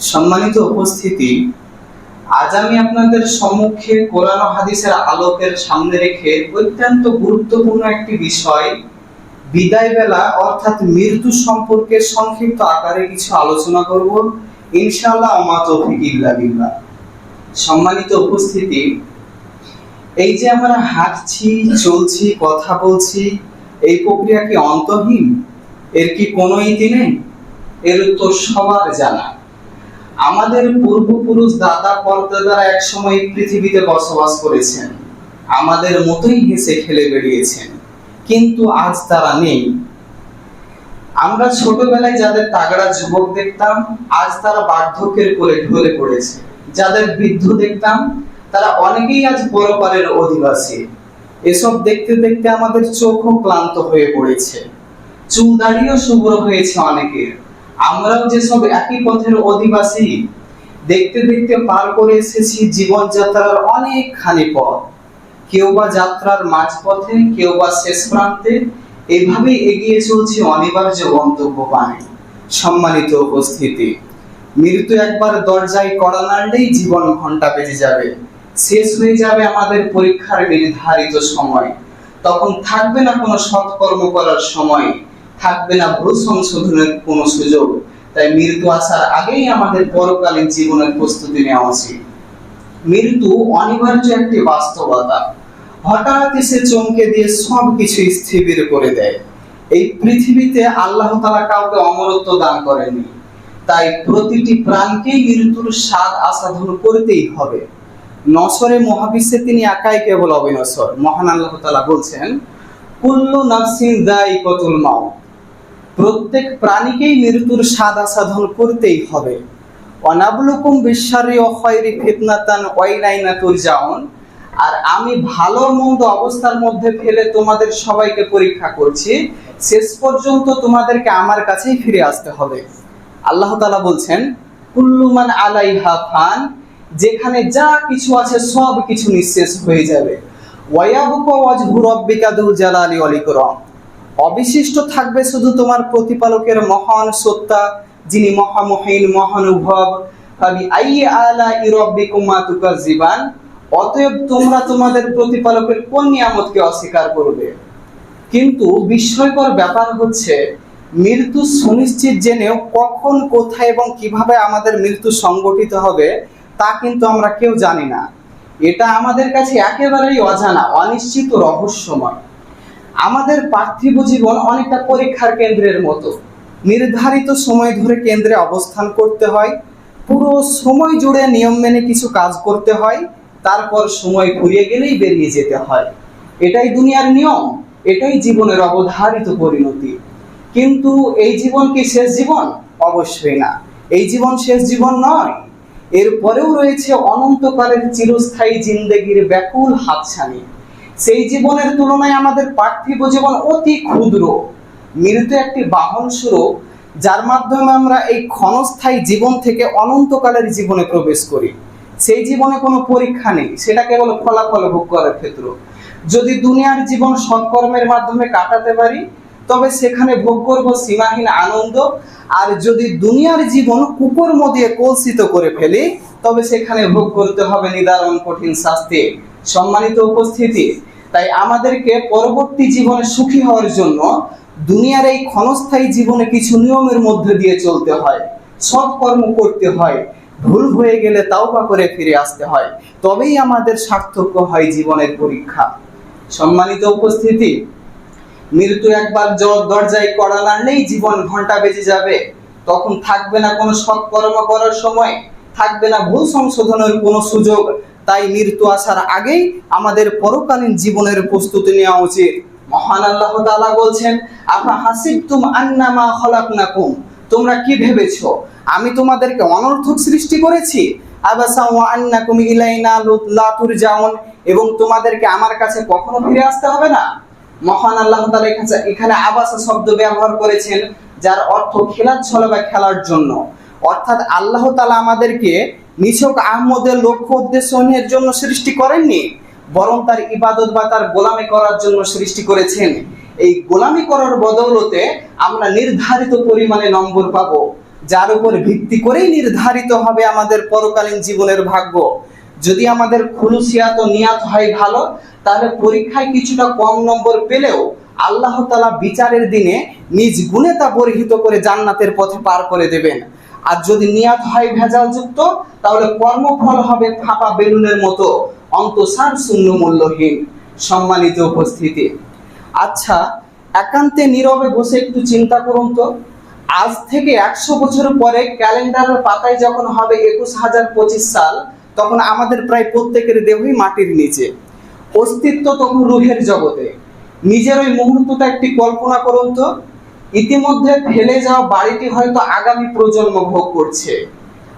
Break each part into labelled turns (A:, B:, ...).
A: সম্মানিত উপস্থিতি, আজ আমি আপনাদের সম্মুখে কোরআন হাদিসের আলোকের সামনে রেখে অত্যন্ত গুরুত্বপূর্ণ একটি বিষয়, বিদায় বেলা অর্থাৎ মৃত্যু সম্পর্কে সংক্ষিপ্ত আকারে কিছু আলোচনা করব। ইনশাআল্লাহ আমা তৌফিক ইল্লা সম্মানিত উপস্থিতি, এই যে আমরা হাঁটছি, চলছি, কথা বলছি, এই প্রক্রিয়া কি অন্তহীন? এর কি কোনো ইতি নেই? এর উত্তর সবার জানা। আমাদের পূর্বপুরুষ দাদা পরদাদারা একসময় পৃথিবীতে বসবাস করেছেন। আমাদের মতোই হেসে খেলে বেরিয়েছেন কিন্তু আজ তারা নেই। আমরা ছোটবেলায় যাদের তাগড়া যুবক দেখতাম, আজ তারা বার্ধক্যের কোলে ঢলে পড়েছে। যাদের বৃদ্ধ দেখতাম, তারা অনেকেই আজ পরপারের অধিবাসী। এসব দেখতে দেখতে আমাদের চোখও ক্লান্ত হয়ে পড়েছে। চুল দাড়িও শুভ্র হয়েছে অনেকের। আমরাও যেসব একই পথের অধিবাসী, দেখতে দেখতে পার করে এসেছি জীবনযাত্রার অনেকখানি পথ। কেউ বা যাত্রার মাঝপথে, কেউ বা শেষ প্রান্তে এভাবে এগিয়ে চলছে অনিবার্য গন্তব্য পানে। সম্মানিত উপস্থিতি, মৃত্যু একবার দরজায় কড়া নাড়লেই জীবন ঘণ্টা বেজে যাবে। শেষ হয়ে যাবে আমাদের পরীক্ষার নির্ধারিত সময়। তখন থাকবে না কোনো সৎকর্ম করার সময়। থাকবে না ভুল সংশোধনের কোনো সুযোগ। তাই মৃত্যু আসার আগেই আমাদের পরকালীন জীবনের প্রস্তুতি নেওয়া উচিত। মৃত্যু অনিবার্য একটি বাস্তবতা। হঠাৎ এসে চমকে দিয়ে সব কিছু স্থির করে দেয়। এই পৃথিবীতে আল্লাহ তাআলা কাউকে অমরত্ব দান করেননি। তাই প্রতিটি প্রাণকেই মৃত্যুর স্বাদ আসাধন করতেই হবে। নসরে মহাবিশ্বে তিনি একাই কেবল অবিনশ্বর। মহান আল্লাহ তাআলা বলছেন, কুল্লু নাফসিন দায়িকাতুল মাউত। প্রত্যেক প্রাণীকেই মৃত্যুর স্বাদ আস্বাদন করতেই হবে। অনাবলুকুম বিশ্বারি অখয়রি ফিতনাতান ওয়াইলাইনা তুরজাউন আর আমি ভালো মন্দ অবস্থার মধ্যে ফেলে তোমাদের সবাইকে পরীক্ষা করছি, শেষ পর্যন্ত তোমাদেরকে আমার কাছেই ফিরে আসতে হবে। আল্লাহ তাআলা বলছেন কুল্লুমান আলাইহা ফান, যেখানে যা কিছু আছে সব কিছু নিঃশেষ হয়ে যাবে। ওয়ায়াবুকা ওয়াজহু রাব্বিকা দুল জালালি ওয়াল ইকরাম। অবিশিষ্ট থাকবে শুধু তোমার প্রতিপালকের মহান সত্তা, যিনি মহামহিন মহানুভব কাবি আই আলা ইরব্বিকুমা তুকাজিবান অতএব তোমরা তোমাদের প্রতিপালকের কোন নিয়ামতকে অস্বীকার করবে? কিন্তু বিস্ময়কর ব্যাপার হচ্ছে, মৃত্যু সুনিশ্চিত জেনেও কখন, কোথায় এবং কীভাবে আমাদের মৃত্যু সংগঠিত হবে, তা কিন্তু আমরা কেউ জানি না। এটা আমাদের কাছে একেবারেই অজানা, অনিশ্চিত, রহস্যময়। আমাদের পার্থিব জীবন অনেকটা পরীক্ষার কেন্দ্রের মতো। নির্ধারিত সময় ধরে কেন্দ্রে অবস্থান করতে হয়, পুরো সময় জুড়ে নিয়ম মেনে কিছু কাজ করতে হয়, তারপর সময় ফুরিয়ে গেলেই বেরিয়ে যেতে হয়। এটাই দুনিয়ার নিয়ম, এটাই জীবনের অবধারিত পরিণতি। কিন্তু এই জীবন কি শেষ জীবন? অবশ্যই না। এই জীবন শেষ জীবন নয়। এরপরেও রয়েছে অনন্তকালের চিরস্থায়ী জিন্দেগির ব্যাকুল হাতছানি। সেই জীবনের তুলনায় আমাদের পার্থিব জীবন অতি ক্ষুদ্র। মৃত্যু একটি বাহন স্বরূপ, যার মাধ্যমে আমরা এই ক্ষণস্থায়ী জীবন থেকে অনন্তকালের জীবনে প্রবেশ করি। সেই জীবনে কোনো পরীক্ষা নেই, সেটা কেবল ফলাফল ভোগ করার ক্ষেত্র। যদি দুনিয়ার জীবন সৎকর্মের মাধ্যমে কাটাতে পারি, তবে সেখানে ভোগ করব সীমাহীন আনন্দ, আর যদি দুনিয়ার জীবন কুকর্ম দিয়ে কলসিত করে ফেলি, তবে সেখানে ভোগ করতে হবে নিদারণ কঠিন শাস্তি। সম্মানিত উপস্থিতি। তাই আমাদেরকে পরবর্তী জীবনে সুখী হওয়ার জন্য দুনিয়ার এই ক্ষণস্থায়ী জীবনে কিছু নিয়মের মধ্যে দিয়ে চলতে হয়। সৎকর্ম করতে হয়। ভুল হয়ে গেলে তাওবা করে ফিরে আসতে হয়। তবেই আমাদের সার্থক হয় জীবনের পরীক্ষা। সম্মানিত উপস্থিতি মৃত্যু একবার দরজায় কড়া নাড়লেই জীবন ঘণ্টা বেজে যাবে। তখন থাকবে না কোনো সৎকর্ম করার সময়, থাকবে না ভুল সংশোধনের কোনো সুযোগ তাই মৃত্যু আসার আগেই আমাদের পরকালীন জীবনের প্রস্তুতি নেওয়া উচিত। মহান আল্লাহ তাআলা বলছেন, আফা হাসিবতুম আন্নামা খলাকনাকুম? তোমরা কি ভেবেছো? আমি তোমাদেরকে অনর্থক সৃষ্টি করেছি। আবাসা ওয়া আন্নাকুম ইলাইনা লা তুরজাউন। এবং তোমাদেরকে আমার কাছে কখনো ফিরে আসতে হবে না। মহান আল্লাহ তাআলা এখানে আবাসা শব্দ ব্যবহার করেছেন, যার অর্থ খেলার ছলে বা খেলার জন্য। অর্থাৎ আল্লাহ তাআলা আমাদেরকে নিছক আহমদের লক্ষ্য উদ্দেশ্য এর জন্য সৃষ্টি করেননি, বরং তার ইবাদত বা তার গোলামি করার জন্য সৃষ্টি করেছেন। এই গোলামি করার বদৌলতে আমরা নির্ধারিত পরিমাণে নম্বর পাব, যার উপর ভিত্তি করেই নির্ধারিত হবে আমাদের পরকালীন জীবনের ভাগ্য। যদি আমাদের খুলুসিয়াত নিয়াত হয় ভালো, তাহলে পরীক্ষায় কিছুটা কম নম্বর পেলেও আল্লাহ তালা বিচারের দিনে নিজ গুণে তা পরিহিত করে জান্নাতের পথে পার করে দেবেন। আর যদি নিয়াত হয় ভেজাল যুক্ত তাহলে কর্মফল হবে ফাঁপা বেলুনের মতো। অন্তসার শূন্য মূল্যহীন সম্মানিত উপস্থিতি। আচ্ছা একান্তে নীরবে বসে একটু চিন্তা করুন তো। আজ থেকে একশো বছর পরে ক্যালেন্ডারের পাতায় যখন হবে একুশ হাজার পঁচিশ সাল, তখন আমাদের প্রায় প্রত্যেকের দেহই মাটির নিচে। অস্তিত্ব তখন রুহের জগতে। নিজের ওই মুহূর্তটা একটি কল্পনা করুন তো। ইতিমধ্যে ফেলে যাওয়া বাড়িটি হয়তো আগামী প্রজন্ম ভোগ করছে।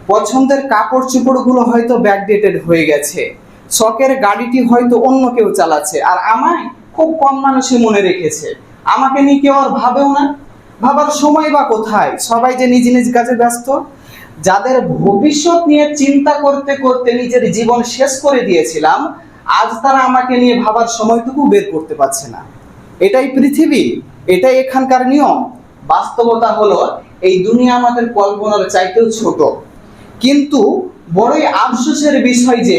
A: পছন্দের কাপড় চোপড়গুলো হয়তো ব্যাকডেটেড হয়ে গেছে। শখের গাড়িটি হয়তো অন্য কেউ চালাচ্ছে। আর আমায় খুব কম মানুষই মনে রেখেছে। আমাকে নিয়ে কেউ আর ভাবেও না। ভাবার সময় বা কোথায়? সবাই যে নিজ নিজ কাজে ব্যস্ত। যাদের ভবিষ্যৎ নিয়ে চিন্তা করতে করতে নিজের জীবন শেষ করে দিয়েছিলাম, আজ তারা আমাকে নিয়ে ভাবার সময়টুকু বের করতে পারছে না। এটাই পৃথিবী। এটাই এখানকার নিয়ম। বাস্তবতা হলো, এই দুনিয়া আমাদের কল্পনার চাইতেও ছোট। কিন্তু বড়ই আফসোসের বিষয় যে,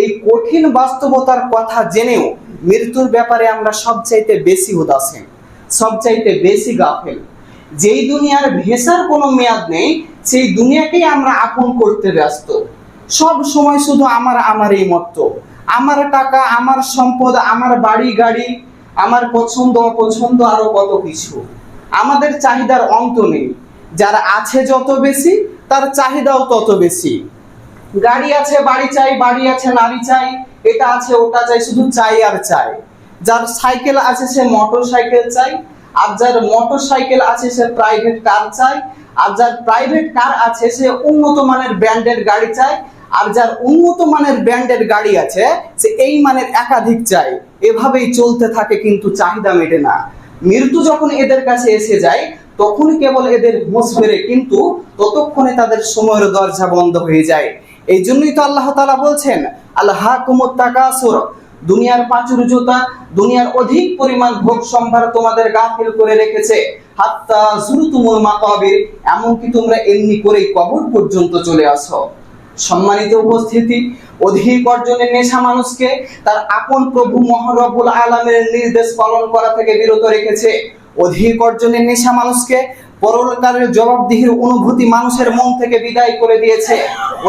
A: এই কঠিন বাস্তবতার কথা জেনেও মৃত্যুর ব্যাপারে আমরা সবচাইতে বেশি উদাসীন, সবচাইতে বেশি গাফেল। যেই দুনিয়ার ভেসার কোনো মেয়াদ নেই, সেই দুনিয়াকেই আমরা আপন করতে ব্যস্ত। সব সময় শুধু আমার আমার এই মত্ত। আমার টাকা, আমার সম্পদ, আমার বাড়ি গাড়ি আমার পছন্দ, অপছন্দ আরও কত কিছু। আমাদের চাহিদার অন্ত নেই। যার আছে যত বেশি, তার চাহিদাও তত বেশি। গাড়ি আছে, বাড়ি চাই, বাড়ি আছে, নারী চাই, এটা আছে, ওটা চাই, শুধু চাই আর চাই। যার সাইকেল আছে, সে মোটর সাইকেল চাই, আর যার মোটর সাইকেল আছে, সে প্রাইভেট কার চাই, আর যার প্রাইভেট কার আছে, সে উন্নত মানের ব্র্যান্ডের গাড়ি চাই আর যার উন্নত মানের ব্র্যান্ডের গাড়ি আছে, সে এই মানের একাধিক চাই। এভাবেই চলতে থাকে কিন্তু চাহিদা মেটে না। মৃত্যু যখন এদের কাছে এসে যায় তখন কেবল এদের হোঁশ ফেরে কিন্তু ততক্ষণে তাদের সময়ের দরজা বন্ধ হয়ে যায়। এই জন্যই তো আল্লাহ তাআলা বলছেন আল্লাহ তাকাসুর। দুনিয়ার প্রাচুর্যতা দুনিয়ার অধিক পরিমাণ ভোগ সম্ভার তোমাদের গাফিল করে রেখেছে। হাত্তা জুরতুমুল মাকাবির, এমনকি তোমরা এমনি করেই কবর পর্যন্ত চলে আসো। সম্মানিত উপস্থিতি, অধিক অর্জনের নেশা মানুষকে তার আপন প্রভু মহারবুল আলমের নির্দেশ পালন করা থেকে বিরত রেখেছে। অধিক অর্জনের নেশা মানুষকে পরকালের জবাবদিহির অনুভূতি মানুষের মন থেকে বিদায় করে দিয়েছে।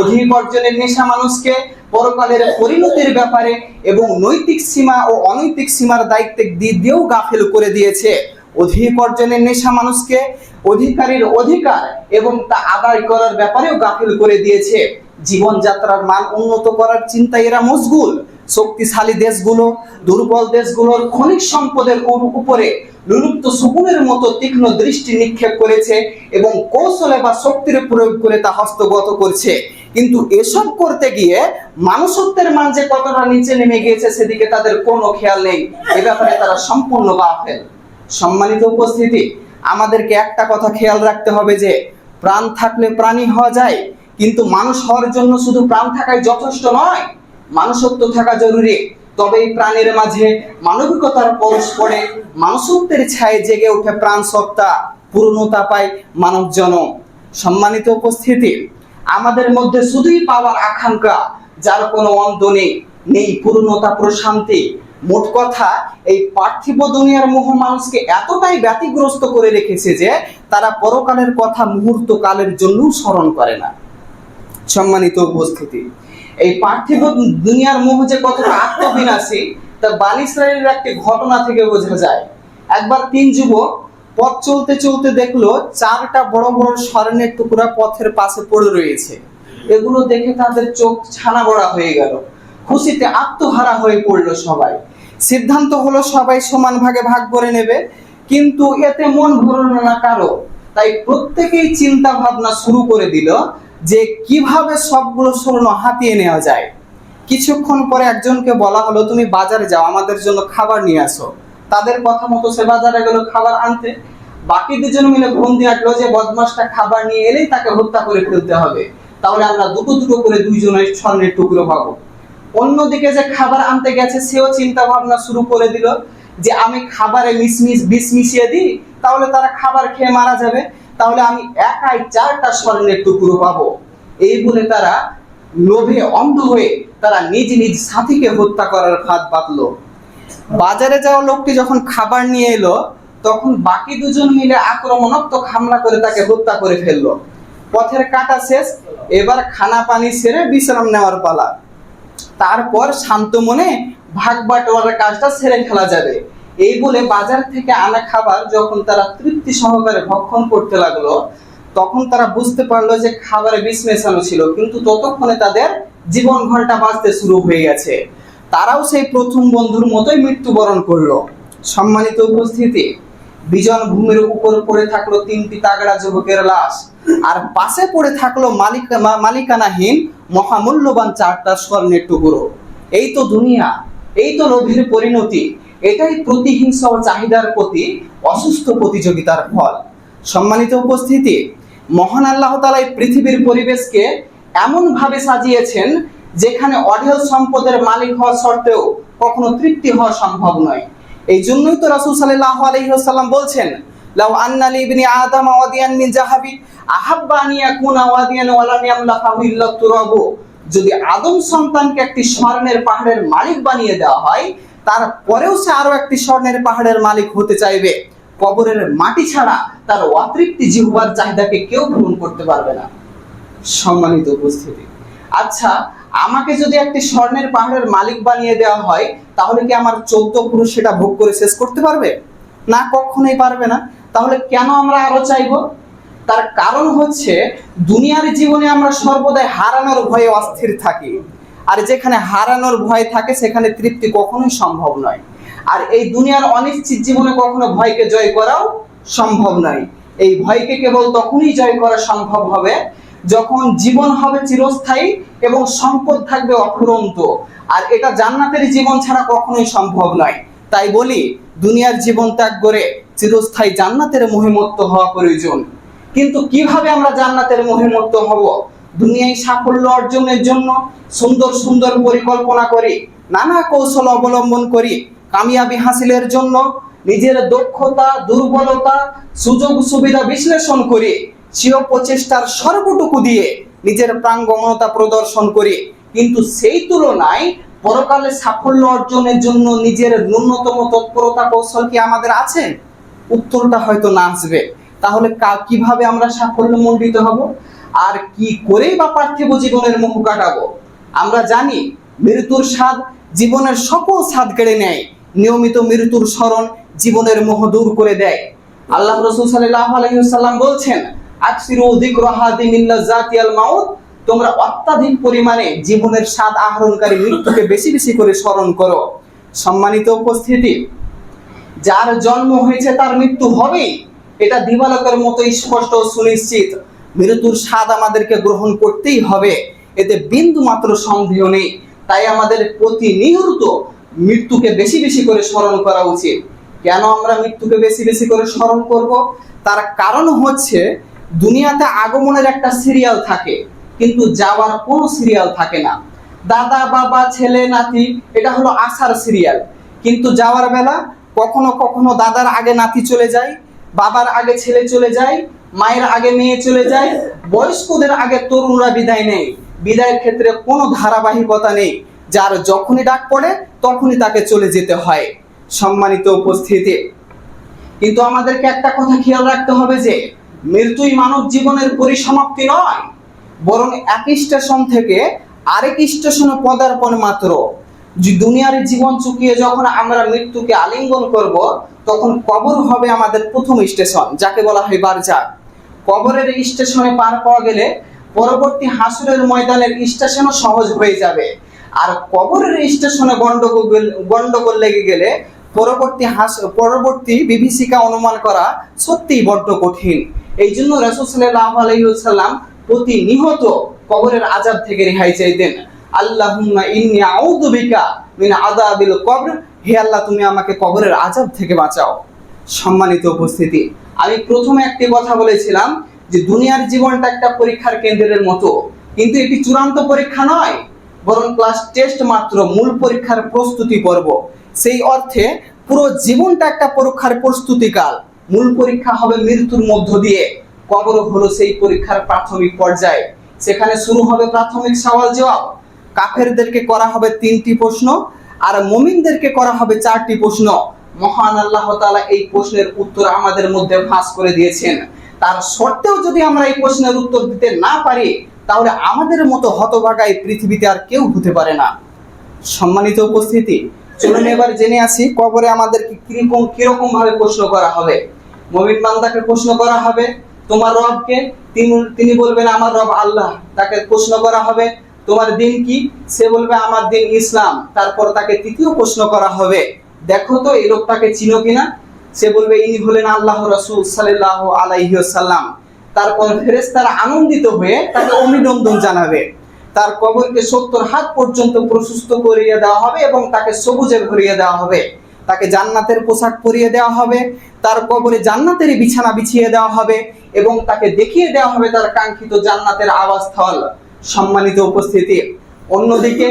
A: অধিক অর্জনের নেশা মানুষকে পরকালের পরিণতির ব্যাপারে এবং নৈতিক সীমা ও অনৈতিক সীমার দায়িত্বে দিয়েও গাফেল করে দিয়েছে। অধিক অর্জনের নেশা মানুষকে অধিকারীর অধিকার এবং তা আদায় করার ব্যাপারেও গাফিল করে দিয়েছে। জীবনযাত্রার মান উন্নত করার চিন্তায় এরা মশগুল। শক্তিশালী দেশগুলো, দুর্বল দেশগুলোর খনিজ সম্পদের উপরে লুলুপ্ত সুগুনের মতো তীক্ষ্ণ দৃষ্টি নিক্ষেপ করেছে এবং কৌশলে বা শক্তির প্রয়োগ করে তা হস্তগত করছে। কিন্তু এসব করতে গিয়ে মানুষত্বের মান যে কতটা নিচে নেমে গিয়েছে সেদিকে তাদের কোনো খেয়াল নেই। এ ব্যাপারে তারা সম্পূর্ণ গাফেল সম্মানিত উপস্থিতি, আমাদেরকে একটা কথা খেয়াল রাখতে হবে যে, প্রাণ থাকলে প্রাণী হওয়া যায় কিন্তু মানুষ হওয়ার জন্য শুধু প্রাণ থাকাই যথেষ্ট নয়, মানুষত্ব থাকা জরুরি। তবে এই প্রাণের মাঝে মানবিকতার পরশ পড়ে মানুষত্বের ছায়ে জেগে ওঠে প্রাণ সত্তা, পূর্ণতা পায় মানব সম্মানিত উপস্থিতি, আমাদের মধ্যে শুধুই পাওয়ার আকাঙ্ক্ষা, যার কোনো অন্ত নেই নেই পূর্ণতা, প্রশান্তি। মোট কথা, এই পার্থিব দুনিয়ার মোহ মানুষকে এতটাই ব্যতিগ্রস্ত করে রেখেছে যে, তারা পরকালের কথা মুহূর্ত কালের জন্যও স্মরণ করে না। সম্মানিত উপস্থিতি। এই পার্থিব দুনিয়ার মোহ যে কতটা আত্মবিনাশী তা বানি ইসরায়েলের একটি ঘটনা থেকে বোঝা যায়। একবার তিন যুবক পথ চলতে চলতে দেখল চারটা বড় বড় স্বর্ণের টুকরা পথের পাশে পড়ে রয়েছে। এগুলো দেখে তাদের চোখ ছানা বড়া হয়ে গেল। খুশিতে আত্মহারা হয়ে পড়ল সবাই। সিদ্ধান্ত হলো সবাই সমান ভাগে ভাগ করে নেবে, কিন্তু এতে মন ভরলো না কারও। তাই প্রত্যেকেই চিন্তা ভাবনা শুরু করে দিল যে কীভাবে সবগুলো স্বর্ণ হাতিয়ে নেওয়া যায়। কিছুক্ষণ পরে একজনকে বলা হলো, তুমি বাজারে যাও, আমাদের জন্য খাবার নিয়ে আসো। তাদের কথা মতো সে বাজারে গেল খাবার আনতে। বাকি দুজন মিলে বন্দি আটলো যে বদমাসটা খাবার নিয়ে এলেই তাকে হত্যা করে ফেলতে হবে। তাহলে আমরা দুটো দুটো করে দুইজনের স্বর্ণের টুকরো পাবো। অন্যদিকে যে খাবার আনতে গেছে, সেও চিন্তা ভাবনা শুরু করে দিল যে, আমি খাবারে মিসমিস বিষ মিশিয়ে দিই, তাহলে তারা খাবার খেয়ে মারা যাবে। তাহলে আমি একাই চারটা স্বর্ণের টুকরো পাবো। এই বলে তারা লোভে অন্ধ হয়ে তারা নিজ নিজ সাথীকে হত্যা করার ফাঁদ পাতলো। বাজারে যাওয়া লোকটি যখন খাবার নিয়ে এলো, তখন বাকি দুজন মিলে আক্রমণাত্মক হামলা করে তাকে হত্যা করে ফেলল। পথের কাটা শেষ, এবার খানা পানি সেরে বিশ্রাম নেওয়ার পালা। তারপর শান্ত মনে ভাগ বাটোয়ারার কাজটা সেরে ফেলা যাবে। এই বলে বাজার থেকে আনা খাবার যখন তারা তৃপ্তি সহকারে ভক্ষণ করতে লাগল, তখন তারা বুঝতে পারল যে খাবারে বিষ মেশানো ছিল, কিন্তু ততক্ষণে তাদের জীবন ঘণ্টা বাঁচতে শুরু হয়ে গেছে। তারাও সেই প্রথম বন্ধুর মতোই মৃত্যুবরণ করল। সম্মানিত উপস্থিতি, বিজন ভূমির উপর পড়ে থাকল তিনটি তাগড়া যুবকের লাশ, আর পাশে পড়ে থাকল মালিক মালিকানাহীন মহামূল্যবান চারটা স্বর্ণের টুকরো। এই তো দুনিয়া, এই তো লোভের পরিণতি এটাই প্রতিহিংসা ও চাহিদার প্রতি অসুস্থ প্রতিযোগিতার ফল। সম্মানিত উপস্থিতি, মহান আল্লাহ তালা এই পৃথিবীর পরিবেশকে এমন ভাবে সাজিয়েছেন যেখানে অঢেল সম্পদের মালিক হওয়া সত্ত্বেও কখনো তৃপ্তি হওয়া সম্ভব নয়। এই জন্যই তো রাসূল সাল্লাল্লাহু আলাইহি ওয়াসাল্লাম বলছেন, লাউ আন্না লি ইবনি আদম ওয়াদিয়ান মিন জাহাবি, আহাব্বা আন ইয়াকুনা ওয়াদিয়ান ওয়া লাম ইয়ামলাকাহু ইল্লা যদি আদম সন্তানকে একটি স্বর্ণের পাহাড়ের মালিক বানিয়ে দেওয়া হয় তারপরেও সে আরও একটি স্বর্ণের পাহাড়ের মালিক হতে চাইবে। কবরের মাটি ছাড়া তার অতৃপ্তি জিহ্বার চাহিদাকে কেউ পূরণ করতে পারবে না। সম্মানিত উপস্থিতি আচ্ছা আমাকে যদি একটি স্বর্ণের পাহাড়ের মালিক বানিয়ে দেওয়া হয়, তাহলে কি আমার চোদ্দ পুরুষ সেটা ভোগ করে শেষ করতে পারবে? না, কখনোই পারবে না। তাহলে কেন আমরা আরও চাইব? তার কারণ হচ্ছে, দুনিয়ার জীবনে আমরা সর্বদাই হারানোর ভয়ে অস্থির থাকি। আর যেখানে হারানোর ভয় থাকে, সেখানে তৃপ্তি কখনোই সম্ভব নয়। আর এই দুনিয়ার অনিশ্চিত জীবনে কখনো ভয়কে জয় করাও সম্ভব নয়। এই ভয়কে কেবল তখনই জয় করা সম্ভব হবে যখন জীবন হবে চিরস্থায়ী এবং সম্পদ থাকবে অফুরন্ত। আর এটা জান্নাতের জীবন ছাড়া কখনোই সম্ভব নয়। তাই বলি, দুনিয়ার জীবন ত্যাগ করে চিরস্থায়ী জান্নাতের মহিমত্ব হওয়া প্রয়োজন। কিন্তু কীভাবে আমরা জান্নাতের মহিমত্ব হব? দুনিয়ায় সাফল্য অর্জনের জন্য সুন্দর সুন্দর পরিকল্পনা করি, নানা কৌশল অবলম্বন করি কামিয়াবি হাসিলের জন্য নিজের দক্ষতা, দুর্বলতা, সুযোগ সুবিধা বিশ্লেষণ করে স্বীয় প্রচেষ্টার সর্বটুকু দিয়ে নিজের প্রাঙ্গমতা প্রদর্শন করি। কিন্তু সেই তুলনায় পরকালে সাফল্য অর্জনের জন্য নিজের ন্যূনতম তৎপরতা কৌশল কি আমাদের আছে? উত্তরটা হয়তো না আসবে। তাহলে কীভাবে আমরা সাফল্য মণ্ডিত হব? আর কি করেই বা পার্থিব জীবনের মুখ কাটাবো? আমরা জানি মৃত্যুর স্বাদ জীবনের সকল স্বাদ কেড়ে নেয়। নিয়মিত মৃত্যুর স্মরণ জীবনের মোহ দূর করে দেয়। আল্লাহ রসুল সাল্লাল্লাহু আলাইহি ওয়াসাল্লাম বলছেন মাউত তোমরা অত্যাধিক পরিমাণে জীবনের স্বাদ আহরণকারী মৃত্যুকে বেশি বেশি করে স্মরণ করো। সম্মানিত উপস্থিতি, যার জন্ম হয়েছে তার মৃত্যু হবেই, এটা দিবালকের মতো স্পষ্ট সুনিশ্চিত। মৃত্যুর স্বাদ আমাদেরকে গ্রহণ করতেই হবে। এতে বিন্দু মাত্র সন্দেহ নেই। তাই আমাদের প্রতিনিয়ত মৃত্যুকে বেশি বেশি করে স্মরণ করা উচিত। কেন আমরা মৃত্যুকে বেশি বেশি করে স্মরণ করব? তার কারণ হচ্ছে, দুনিয়াতে আগমনের একটা সিরিয়াল থাকে, কিন্তু যাওয়ার কোনো সিরিয়াল থাকে না। দাদা, বাবা, ছেলে, নাতি, এটা হলো আসার সিরিয়াল কিন্তু যাওয়ার বেলা কখনো কখনো দাদার আগে নাতি চলে যায়, বাবার আগে ছেলে চলে যায় মায়ের আগে মেয়ে চলে যায়, বয়স্কদের আগে তরুণরা বিদায় নেই বিদায়ের ক্ষেত্রে কোনো ধারাবাহিকতা নেই। যার যখনই ডাক পড়ে, তখনই তাকে চলে যেতে হয়। সম্মানিত উপস্থিতি। কিন্তু আমাদেরকে একটা কথা খেয়াল রাখতে হবে যে, মৃত্যুই মানব জীবনের পরিসমাপ্তি নয়। বরং এক স্টেশন থেকে আরেক স্টেশনে পদার্পণ মাত্র। দুনিয়ার জীবন চুকিয়ে যখন আমরা মৃত্যুকে আলিঙ্গন করব, তখন কবর হবে আমাদের প্রথম স্টেশন, যাকে বলা হয় বারজাক। কবরের স্টেশনে পার পাওয়া গেলে পরবর্তী হাসুরের ময়দানের স্টেশনও সহজ হয়ে যাবে। আর কবরের স্টেশনে গন্ডগোল গন্ডগোল লেগে গেলে পরবর্তী হাস, পরবর্তী বিভীষিকা অনুমান করা সত্যিই বড্ড কঠিন। এই জন্য রসুল সাল্লাহ আলাইসাল্লাম প্রতি নিহত কবরের আজাব থেকে রেহাই চাইতেন। আল্লাহুম্মা ইন্নী আউযু বিকা মিন আযাবিল কবর, হে আল্লাহ তুমি আমাকে কবরের আজাব থেকে বাঁচাও। সম্মানিত উপস্থিতি আমি প্রথমে একটি কথা বলেছিলাম যে দুনিয়ার জীবনটা একটা পরীক্ষার কেন্দ্রের মতো। কিন্তু এটি চূড়ান্ত পরীক্ষা নয়, বরং ক্লাস টেস্ট মাত্র মূল পরীক্ষার প্রস্তুতি পর্ব। সেই অর্থে পুরো জীবনটা একটা পরীক্ষার প্রস্তুতিকাল। মূল পরীক্ষা হবে মৃত্যুর মধ্য দিয়ে। কবর হলো সেই পরীক্ষার প্রাথমিক পর্যায়ে। সেখানে শুরু হবে প্রাথমিক সওয়াল জবাব। কাফেরদেরকে করা হবে তিনটি প্রশ্ন, আর মুমিনদেরকে করা হবে চারটি প্রশ্ন। মহান আল্লাহ এই প্রশ্নের উত্তর আমাদের মধ্যে ফাঁস করে দিয়েছেন। তার সত্ত্বেও যদি আমরা এই প্রশ্নের উত্তর দিতে না পারি, তাহলে আমাদের মতো হতভাগা এই পৃথিবীতে আর কেউ হতে পারে না। সম্মানিত উপস্থিতি, চলুন এবার জেনে আসি কবরে আমাদেরকে কীরকম কীরকম ভাবে প্রশ্ন করা হবে। মমিন বান্দাকে প্রশ্ন করা হবে, তোমার রবকে? তিনি তিনি বলবেন, আমার রব আল্লাহ। তাকে প্রশ্ন করা হবে, তোমার দিন কি? সে বলবে, আমার দিন ইসলাম। তারপর তাকে তৃতীয় প্রশ্ন করা হবে দেখো তো, এই লোকটাকে চিনো কিনা? সে বলবে, ইনি হলেন আল্লাহ রসুল সাল্লাহ আলাইহি সাল্লাম তারপর ফেরেশতারা আনন্দিত হয়ে তাকে অভিনন্দন জানাবে। তার কবরকে সত্তর হাত পর্যন্ত প্রশস্ত করিয়ে দেওয়া হবে এবং তাকে সবুজে ভরিয়ে দেওয়া হবে। তাকে জান্নাতের পোশাক পরিয়ে দেওয়া হবে, তার কবরে জান্নাতের বিছানা বিছিয়ে দেওয়া হবে এবং তাকে দেখিয়ে দেওয়া হবে তার কাঙ্ক্ষিত জান্নাতের আবাসস্থল। সম্মানিত উপস্থিতি, অন্যদিকে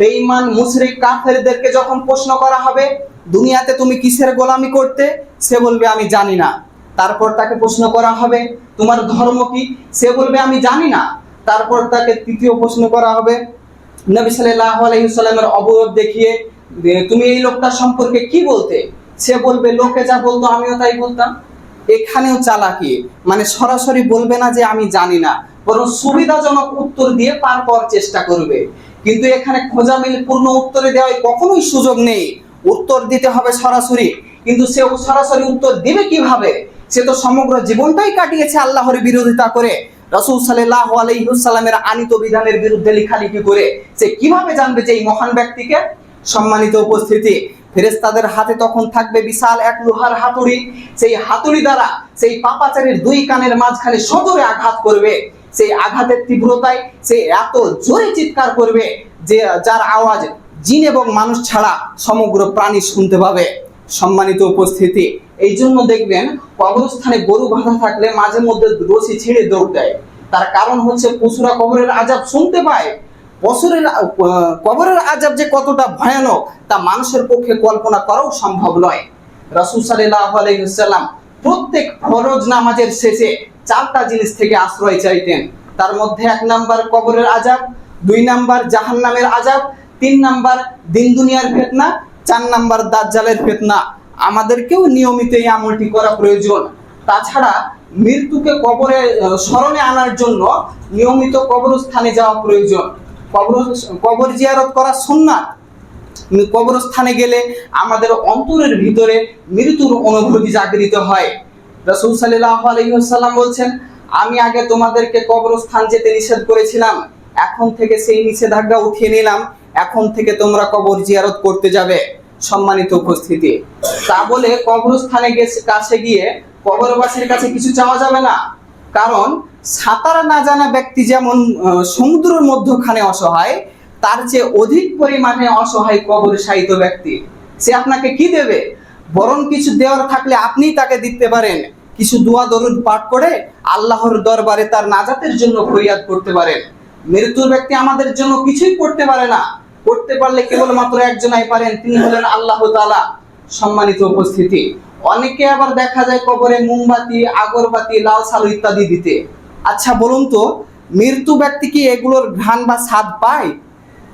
A: বেঈমান মুশরিক কাফেরদেরকে যখন প্রশ্ন করা হবে দুনিয়াতে তুমি কিসের গোলামি করতে? সে বলবে, আমি জানি না। তারপর তাকে প্রশ্ন করা হবে, তোমার ধর্ম কি? সে বলবে, আমি জানি না। তারপর তাকে তৃতীয় প্রশ্ন করা হবে, নবী সাল্লাল্লাহু আলাইহি সাল্লামের অবয়ব দেখিয়ে তুমি এই লোকটার সম্পর্কে কি বলতে? সে বলবে, লোকে যা বলতো আমিও তাই বলতাম। এখানেও চালাকি মানে সরাসরি বলবে না যে, আমি জানি না। বরং সুবিধাজনক উত্তর দিয়ে পার পাওয়ার চেষ্টা করবে। কিন্তু এখানে খোঁজা মিল পূর্ণ উত্তরে দেওয়ার কখনোই সুযোগ নেই। উত্তর দিতে হবে সরাসরি। কিন্তু সে সরাসরি উত্তর দিবে কীভাবে? সে তো সমগ্র জীবনটাই কাটিয়েছে আল্লাহর বিরোধিতা করে। রসুল সাল্লাহ আলাইসাল্লামের আনিত বিধানের বিরুদ্ধে লেখালেখি করে সে কীভাবে জানবে যে এই মহান ব্যক্তিকে? সম্মানিত উপস্থিতি ফেরেস্তাদের হাতে তখন থাকবে বিশাল এক লোহার হাতুড়ি। সেই হাতুড়ি দ্বারা সেই পাপাচারের দুই কানের মাঝখানে সজোরে আঘাত করবে। সেই আঘাতের তীব্রতায় সে এত জোরে চিৎকার করবে যে, যার আওয়াজ জিন এবং মানুষ ছাড়া সমগ্র প্রাণী শুনতে পাবে। সম্মানিত উপস্থিতি, এই জন্য দেখবেন কবরস্থানে গরু বাঁধা থাকলে মাঝে মধ্যে রশি ছেড়ে দৌড় দেয়। তার কারণ হচ্ছে পশুরা কবরের আজাব শুনতে পায়। পশুরের কবরের আজাব যে কতটা ভয়ানক, তা মানুষের পক্ষে কল্পনা করাও সম্ভব নয়। রাসূল আলাইহি প্রত্যেক ফরজ নামাজের শেষে চারটা জিনিস থেকে আশ্রয় চাইতেন। তার মধ্যে এক নাম্বার কবরের আজাব দুই নাম্বার জাহান্নামের আজাব তিন নাম্বার দিন দুনিয়ার ফেতনা, চার নাম্বার দাজ্জালের ফেতনা। আমাদেরকেও নিয়মিত এই আমলটি করা প্রয়োজন। তাছাড়া মৃত্যুকে কবরে স্মরণে আনার জন্য নিয়মিত কবরস্থানে যাওয়া প্রয়োজন। কবর কবর জিয়ারত করা সুন্নাত। কবরস্থানে গেলে আমাদের অন্তরের ভিতরে মৃত্যুর অনুভূতি জাগরিত হয়। রাসূল সাল্লাল্লাহু আলাইহি ওয়াসাল্লাম বলছেন, আমি আগে তোমাদেরকে কবরস্থান যেতে নিষেধ করেছিলাম। এখন থেকে সেই নিষেধাজ্ঞা উঠিয়ে নিলাম। এখন থেকে তোমরা কবর জিয়ারত করতে যাবে, সম্মানিত উপস্থিতি। তা বলে কবরস্থানে কাছে গিয়ে কবরবাসীর কাছে কিছু চাওয়া যাবে না। কারণ সাঁতার না জানা ব্যক্তি যেমন সমুদ্রের মধ্যখানে অসহায়, তার চেয়ে অধিক পরিমাণে অসহায় কবর সাহিত্য ব্যক্তি। সে আপনাকে কি দেবে? বরং কিছু দেওয়ার থাকলে আপনিই তাকে দিতে পারেন। কিছু দোয়া দরুদ পাঠ করে আল্লাহর দরবারে তার নাজাতের জন্য ফরিয়াদ করতে পারেন। মৃত্যুর ব্যক্তি আমাদের জন্য কিছুই করতে পারে না। করতে পারলে কেবলমাত্র একজনাই পারেন, তিনি হলেন আল্লাহ তাআলা। সম্মানিত উপস্থিতি। অনেকে আবার দেখা যায় কবরে মোমবাতি, আগরবাতি, লাল সালু ইত্যাদি দিতে। আচ্ছা বলুন তো, মৃত্যু ব্যক্তি কি এগুলোর ঘ্রাণ বা স্বাদ পায়?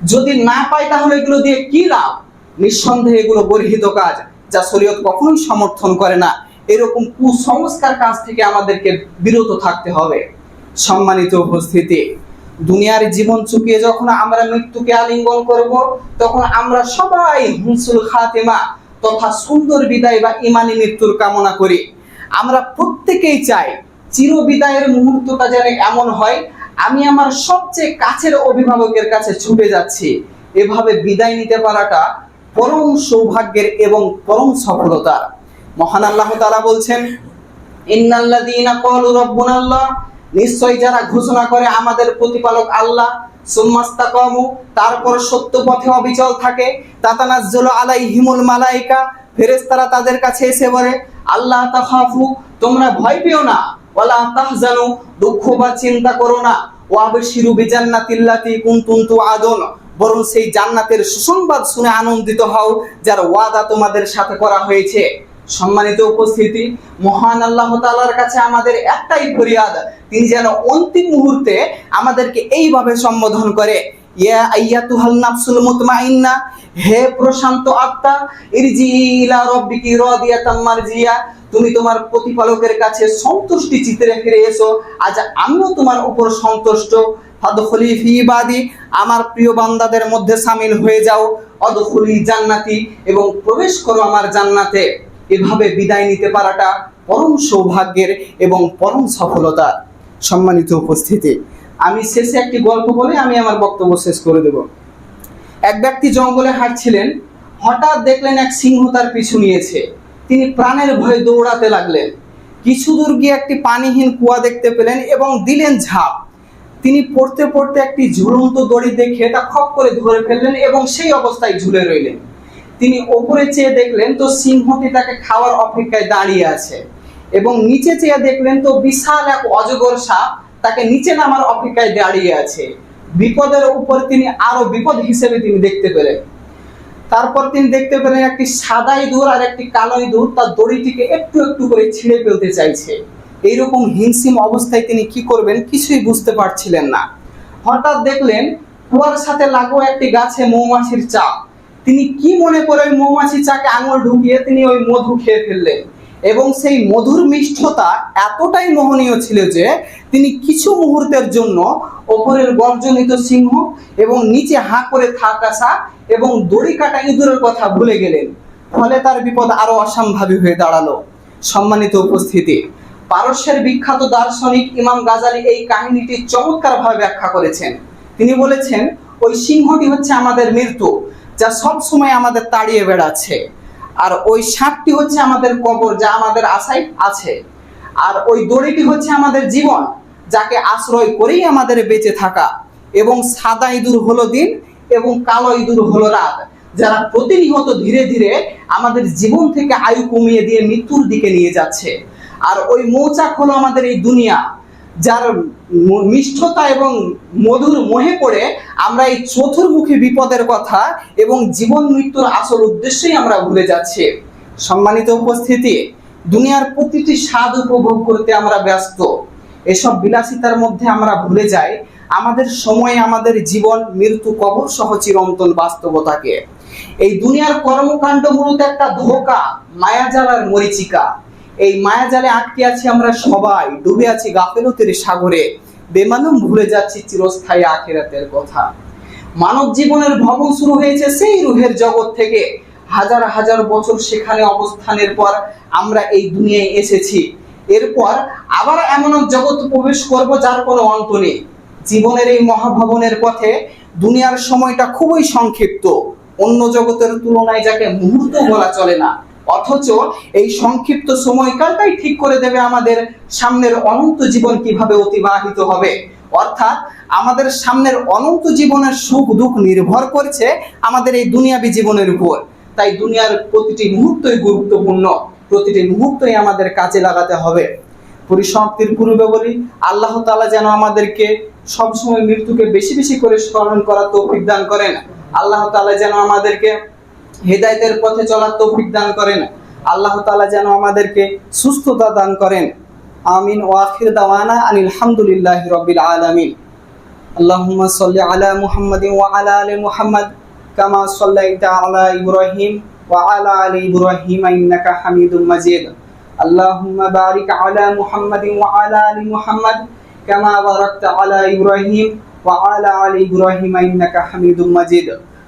A: যদি না পায়, তাহলে এগুলো দিয়ে কি লাভ? নিঃসন্দেহে এগুলো গর্হিত কাজ, যা শরীয়ত কখনোই সমর্থন করে না। এরকম কুসংস্কার কাজ থেকে আমাদেরকে বিরত থাকতে হবে। সম্মানিত উপস্থিতি। দুনিয়ার জীবন চুকিয়ে যখন আমরা মৃত্যুকে আলিঙ্গন করব, তখন আমরা সবাই হুনসুল খাতেমা তথা সুন্দর বিদায় বা ইমানি মৃত্যুর কামনা করি। আমরা প্রত্যেকেই চাই চির বিদায়ের মুহূর্তটা যেন এমন হয়, আমি আমার সবচেয়ে কাছের অভিভাবকের কাছে ছুটে যাচ্ছি। এভাবে বিদায় নিতে পারাটা পরম সৌভাগ্যের এবং পরম সফলতার। মহান আল্লাহ তারা বলছেন, ইন্নাল্লাযীনা ক্বালু রাব্বুনাল্লাহ নিশ্চয় যারা ঘোষণা করে আমাদের প্রতিপালক আল্লাহ, সুম্মাস্তাকামু, তারপর সত্য পথে অবিচল থাকে, তাতানাজ্জালু আলাইহিমুল মালাইকা, ফেরেশতারা তাদের কাছে এসে বলে, আল্লাহ তাখাফু, তোমরা ভয় পেও না, ওয়ালা তাহজানু, দুঃখ বা চিন্তা করো না, ওয়াবশিরু বিজান্নাতিল্লাতি কুনতুম তুআদুন বরং সেই জান্নাতের সুসংবাদ শুনে আনন্দিত হও, যার ওয়াদা তোমাদের সাথে করা হয়েছে। সম্মানিত উপস্থিতি। মহান আল্লাহ তাআলার কাছে আমাদের একটাই ফরিয়াদ, তিনি যেন অন্তিম মুহূর্তে আমাদেরকে এইভাবে সম্বোধন করে। ইয়া আইয়াতুহাল নাফসুল মুতমাইন্না, হে প্রশান্ত আত্মা, ইরজি ইলা রাব্বিকি রাদিয়াতাম মারজিয়া, তুমি তোমার প্রতিপালকের কাছে সন্তুষ্টি চিত্রে ফিরে এসো। আজ আমিও তোমার উপর সন্তুষ্ট। ফাদখুলি ফি ইবাদি, আমার প্রিয় বান্দাদের মধ্যে সামিল হয়ে যাও। অদখুলি জান্নাতি এবং প্রবেশ করো আমার জান্নাতে। এভাবে বিদায় নিতে পারাটা পরম সৌভাগ্যের এবং পরম সফলতা সম্মানিত উপস্থিতি। আমি শেষে একটি গল্প বলে আমি আমার বক্তব্য শেষ করে দেব। এক ব্যক্তি জঙ্গলে হাঁটছিলেন, হঠাৎ দেখলেন এক সিংহ তার পিছু নিয়েছে। তিনি প্রাণের ভয়ে দৌড়াতে লাগলেন। কিছু দূর গিয়ে একটি পানিহীন কুয়া দেখতে পেলেন এবং দিলেন ঝাঁপ। তিনি পড়তে পড়তে একটি ঝুলন্ত দড়ি দেখে তা খপ করে ধরে ফেললেন এবং সেই অবস্থায় ঝুলে রইলেন। তিনি ওপরে চেয়ে দেখলেন তো সিংহটি তাকে খাওয়ার অপেক্ষায় দাঁড়িয়ে আছে এবং নিচে চেয়ে দেখলেন তো বিশাল এক অজগর সাপ তাকে নিচে নামার অপেক্ষায় দাঁড়িয়ে আছে। বিপদের উপর তিনি আরও বিপদ হিসেবে তিনি দেখতে পেলেন। তারপর তিনি দেখতে পেলেন একটি সাদা ইঁদুর আর একটি কালো ইঁদুর তার দড়িটিকে একটু একটু করে ছিঁড়ে ফেলতে চাইছে। এইরকম হিংসিম অবস্থায় তিনি কি করবেন কিছুই বুঝতে পারছিলেন না। হঠাৎ দেখলেন কুয়ার সাথে লাগো একটি গাছে মৌমাছির চাপ। তিনি কি মনে করে ওই মৌমাছি চাকে আঙুল ঢুকিয়ে তিনি ওই মধু খেয়ে ফেললেন? এবং সেই মধুর মিষ্টতা এতটাই মোহনীয় ছিল যে, তিনি কিছু মুহূর্তের জন্য ওপরের গর্জনিত সিংহ এবং নিচে হাঁ করে থাকা সাপ এবং দড়ি কাটা ইঁদুরের কথা ভুলে গেলেন। ফলে তার বিপদ আরও অসম্ভাবী হয়ে দাঁড়াল। সম্মানিত উপস্থিতি, পারস্যের বিখ্যাত দার্শনিক ইমাম গাজালি এই কাহিনীটি চমৎকারভাবে ব্যাখ্যা করেছেন। তিনি বলেছেন, ওই সিংহটি হচ্ছে আমাদের মৃত্যু। যা সব সময় আমাদের তাড়িয়ে বেড়াচ্ছে। আর ওই সাপটি হচ্ছে আমাদের কবর যা আমাদের আশায় আছে। আর ওই দড়িটি হচ্ছে আমাদের জীবন, যাকে আশ্রয় করেই আমাদের বেঁচে থাকা। এবং সাদা ইঁদুর হলো দিন এবং কালো ইঁদুর হলো রাত, যারা প্রতিনিয়ত ধীরে ধীরে আমাদের জীবন থেকে আয়ু কমিয়ে দিয়ে মৃত্যুর দিকে নিয়ে যাচ্ছে। আর ওই মৌচাক হলো আমাদের এই দুনিয়া যার মিষ্টতা এবং মধুর মোহে পড়ে আমরা এই চতুর্মুখী বিপদের কথা এবং জীবন মৃত্যুর আসল উদ্দেশ্যই আমরা ভুলে যাচ্ছি। সম্মানিত উপস্থিতি, দুনিয়ার প্রতিটি স্বাদ উপভোগ করতে আমরা ব্যস্ত। এসব বিলাসিতার মধ্যে আমরা ভুলে যাই। আমাদের সময়ে, আমাদের জীবন, মৃত্যু কবর সহ চিরন্তন বাস্তবতাকে। এই দুনিয়ার কর্মকাণ্ড মূলত একটা ধোকা মায়াজাল আর মরিচিকা। এই মায়াজালে আটকে আছি আমরা সবাই, ডুবে আছি গাফেলতের সাগরে। বেমানুম ভুলে যাচ্ছি চিরস্থায়ী আখেরাতের কথা। মানব জীবনের ভ্রমণ শুরু হয়েছে সেই রুহের জগৎ থেকে। হাজার হাজার বছর সেখানে অবস্থানের পর আমরা এই দুনিয়ায় এসেছি। এরপর আবার এমন এক জগৎ প্রবেশ করব যার কোনো অন্ত নেই। জীবনের এই মহাভবনের পথে দুনিয়ার সময়টা খুবই সংক্ষিপ্ত। অন্য জগতের তুলনায় যাকে মুহূর্ত বলা চলে না। অথচ এই সংক্ষিপ্ত সময়কালটাই ঠিক করে দেবে আমাদের সামনের অনন্ত জীবন কীভাবে অতিবাহিত হবে। অর্থাৎ আমাদের সামনের অনন্ত জীবনের সুখ দুঃখ নির্ভর করছে আমাদের এই দুনিয়াবী জীবনের উপর। তাই দুনিয়ার প্রতিটি মুহূর্তই গুরুত্বপূর্ণ, প্রতিটি মুহূর্তই আমাদের কাজে লাগাতে হবে। পরিসমাপ্তির পূর্বে বলি, আল্লাহ তাআলা যেন আমাদেরকে সবসময় মৃত্যুকে বেশি বেশি করে স্মরণ করার তৌফিক দান করেন। আল্লাহ তাআলা যেন আমাদেরকে হেদায়েতের পথে চলার তৌফিক দান করেন আল্লাহ তাআলা যেন আমাদেরকে সুস্থতা দান করেন আমিন ও আখির দাওয়ানা আনিল হামদুলিল্লাহি রাব্বিল আলামিন اللهم صل على محمد وعلى ال محمد كما صليت على ابراهيم وعلى ال ابراهيم انك حميد مجيد اللهم بارك على محمد وعلى ال محمد كما باركت على ابراهيم وعلى ال ابراهيم انك حميد مجيد